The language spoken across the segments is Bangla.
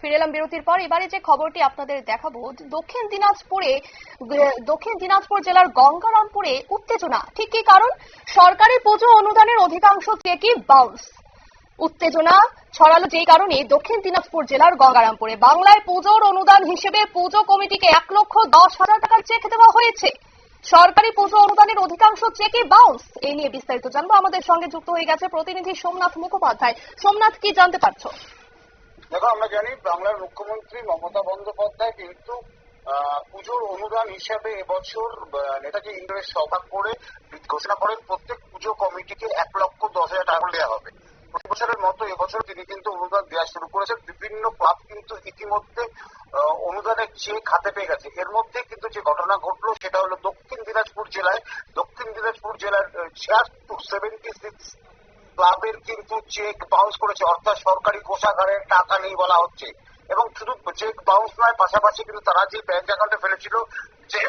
ফিরে এলাম বিরতির পর। এবারে যে খবরটি আপনাদের দেখাবো, দক্ষিণ দিনাজপুরে দক্ষিণ দিনাজপুর জেলার গঙ্গারামপুরে উত্তেজনা। ঠিক কি কারণ? সরকারি পুজো অনুদানের অধিকাংশ চেকই বাউন্স উত্তেজনা ছড়ালো যেই কারণে দক্ষিণ দিনাজপুর জেলার গঙ্গারামপুরে। বাংলায় পুজোর অনুদান হিসেবে পুজো কমিটিকে এক লক্ষ দশ হাজার টাকার চেক দেওয়া হয়েছে। সরকারি পুজো অনুদানের অধিকাংশ চেকই বাউন্স এই নিয়ে বিস্তারিত জানব। আমাদের সঙ্গে যুক্ত হয়ে গেছে প্রতিনিধি সোমনাথ মুখোপাধ্যায়। সোমনাথ, কি জানতে পারছ? দেখো, আমরা জানি বাংলার মুখ্যমন্ত্রী মমতা বন্দ্যোপাধ্যায় কিন্তু পুজোর অনুদান হিসাবে এবছর নেতাজি ইন্দ্রের সভা করে ঘোষণা করেন, প্রত্যেক পুজো কমিটিকে এক লক্ষ দশ হাজার টাকা দেওয়া হবে। প্রতি বছরের মতো এবছর তিনি কিন্তু অনুদান দেওয়া শুরু করেছেন। বিভিন্ন ক্লাব কিন্তু ইতিমধ্যে অনুদানের চেক হাতে পেয়ে গেছে। এর মধ্যে কিন্তু যে ঘটনা ঘটলো, সেটা হলো দক্ষিণ দিনাজপুর জেলায়, দক্ষিণ দিনাজপুর জেলার ছিয়াত্তর সেভেন্টি সিক্স ক্লাবের কিন্তু চেক বাউন্স করেছে, অর্থাৎ সরকারি কোষাগারের টাকা নেই বলা হচ্ছে। এবং শুধু চেক বাউন্স নয়, পাশাপাশি কিন্তু তারা যে ব্যাংক অ্যাকাউন্টে ফেলেছিল, যে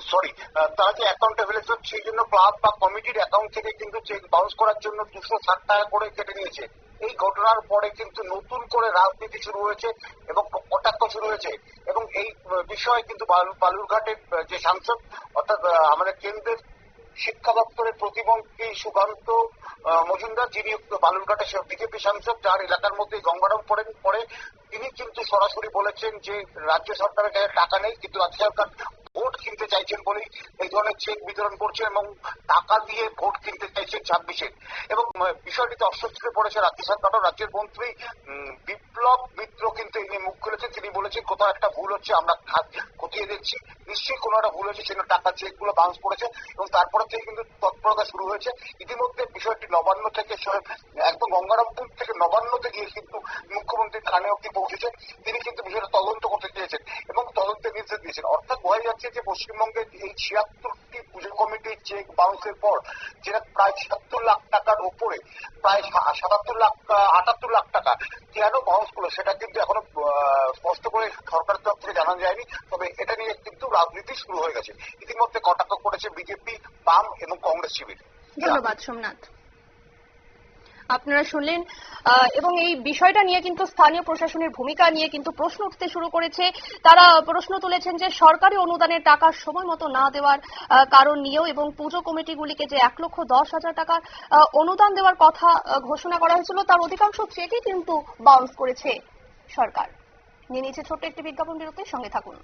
সরি তারা যে অ্যাকাউন্টে ফেলেছিল, সেই জন্য ক্লাব বা কমিটির অ্যাকাউন্ট থেকে কিন্তু চেক বাউন্স করার জন্য দুশো ষাট টাকা করে কেটে নিয়েছে। এই ঘটনার পরে কিন্তু নতুন করে রাজনীতি শুরু হয়েছে এবং কটাক্ষ শুরু হয়েছে। এবং এই বিষয়ে কিন্তু বালু- বালুরঘাটের যে সাংসদ, অর্থাৎ আমাদের কেন্দ্রের শিক্ষা দপ্তরের প্রতিমন্ত্রী সুকান্ত মজুমদার, যিনি বালুরঘাটের বিজেপি সাংসদ, যার এলাকার মধ্যে গঙ্গারাম পড়েন, পরে তিনি কিন্তু সরাসরি বলেছেন যে রাজ্য সরকারের কাছে টাকা নেই, কিন্তু রাজ্য সরকার ভোট কিনতে চাইছেন বলেই এই ধরনের চেক বিতরণ করছেন এবং টাকা দিয়ে ভোট কিনতে চাইছেন ছাব্বিশে। এবং বিষয়টিতে অস্বস্তিতে পড়েছে রাজ্য সরকার রাজ্যের মন্ত্রী বিপ্লব মিত্র কিন্তু এই নিয়ে মুখ খুলেছেন। তিনি বলেছেন, কোথাও একটা ভুল হচ্ছে, আমরা খতিয়ে দেখছি। নিশ্চয়ই কোনো একটা ভুল হয়েছে সেজন্য টাকা চেকগুলো বাউন্স করেছে এবং তারপর থেকে কিন্তু তৎপরতা শুরু হয়েছে। ইতিমধ্যে বিষয়টি নবান্ন থেকে একদম গঙ্গারামপুর থেকে নবান্নতে গিয়ে কিন্তু মুখ্যমন্ত্রী কানে অব্দি পৌঁছেছে তিনি কিন্তু বিষয়টা তদন্ত করতে চেয়েছেন এবং তদন্তের নির্দেশ দিয়েছেন। অর্থাৎ বোঝা যাচ্ছে যে পশ্চিমবঙ্গের এই ছিয়াত্তরটি পুজো কমিটির চেক বাউন্সের পর যেটা প্রায় ছিয়াত্তর লাখ টাকার উপরে প্রায় সাতাত্তর লাখ আটাত্তর লাখ টাকা কেন বাউন্স করল, সেটা কিন্তু এখনও স্পষ্ট করে সরকারের তরফ থেকে জানানো যায়নি। তবে এটা নিয়ে শুরু হয়ে গেছে। ইতিমধ্যে কটাক্ষ করেছে বিজেপি, বাম এবং কংগ্রেস শিবির। ধন্যবাদ, সোমনাথ। আপনারা শুনলেন এবং এই বিষয়টা নিয়ে কিন্তু স্থানীয় প্রশাসনের ভূমিকা নিয়ে কিন্তু প্রশ্ন উঠতে শুরু করেছে। তারা প্রশ্ন তুলেছেন যে সরকারি অনুদানের টাকা সময় মতো না দেওয়ার কারণ নিয়েও এবং পুজো কমিটিগুলিকে যে এক লক্ষ দশ হাজার টাকার অনুদান দেওয়ার কথা ঘোষণা করা হয়েছিল, তার অধিকাংশ চেকই কিন্তু বাউন্স করেছে সরকার। নিয়ে নিচ্ছে ছোট্ট একটি বিজ্ঞাপন বিরতির সঙ্গে থাকুন।